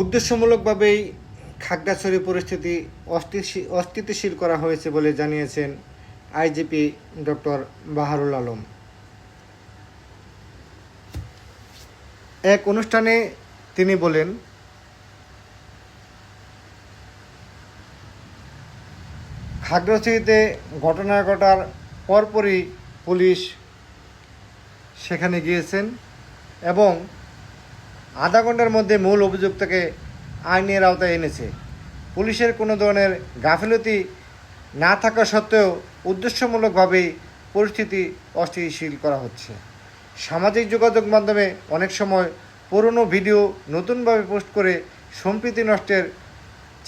উদ্দেশ্যমূলকভাবেই খাগড়াছড়ি পরিস্থিতি অস্থিতিশীল করা হয়েছে বলে জানিয়েছেন আইজিপি ডক্টর বাহারুল আলম। এক অনুষ্ঠানে তিনি বলেন, খাগড়াছড়িতে ঘটনা ঘটার পরপরই পুলিশ সেখানে গিয়েছেন এবং আধা ঘণ্টার মধ্যে মূল অভিযুক্তকে আইনের আওতায় এনেছে। পুলিশের কোনো ধরনের গাফিলতি না থাকা সত্ত্বেও উদ্দেশ্যমূলকভাবেই পরিস্থিতি অস্থিতিশীল করা হচ্ছে। সামাজিক যোগাযোগ মাধ্যমে অনেক সময় পুরনো ভিডিও নতুনভাবে পোস্ট করে সম্প্রীতি নষ্টের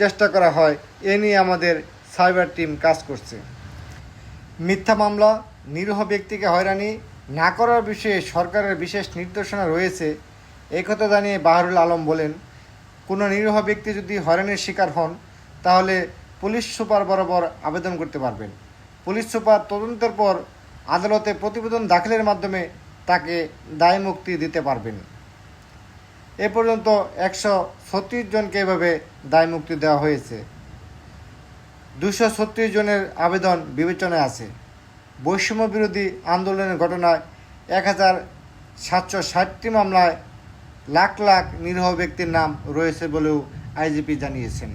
চেষ্টা করা হয়, এ নিয়ে আমাদের সাইবার টিম কাজ করছে। মিথ্যা মামলা, নিরীহ ব্যক্তিকে হয়রানি না করার বিষয়ে সরকারের বিশেষ নির্দেশনা রয়েছে এই কথা জানিয়ে বাহারুল আলম বলেন, কোনো নিরীহ ব্যক্তি যদি হয়রানির শিকার হন, তাহলে পুলিশ সুপার বরাবর আবেদন করতে পারবেন। পুলিশ সুপার তদন্তের পর আদালতে প্রতিবেদন দাখিলের মাধ্যমে তাকে দায় মুক্তি দিতে পারবেন। এ পর্যন্ত একশো ছত্রিশ জনকে এভাবে দায় মুক্তি দেওয়া হয়েছে। দুশো ছত্রিশ জনের আবেদন বিবেচনায় আছে। বৈষম্য বিরোধী আন্দোলনের ঘটনায় এক হাজার সাতশো ষাটটি মামলায় লাখ লাখ নিরীহ ব্যক্তির নাম রয়েছে বলেও আইজিপি জানিয়েছেন।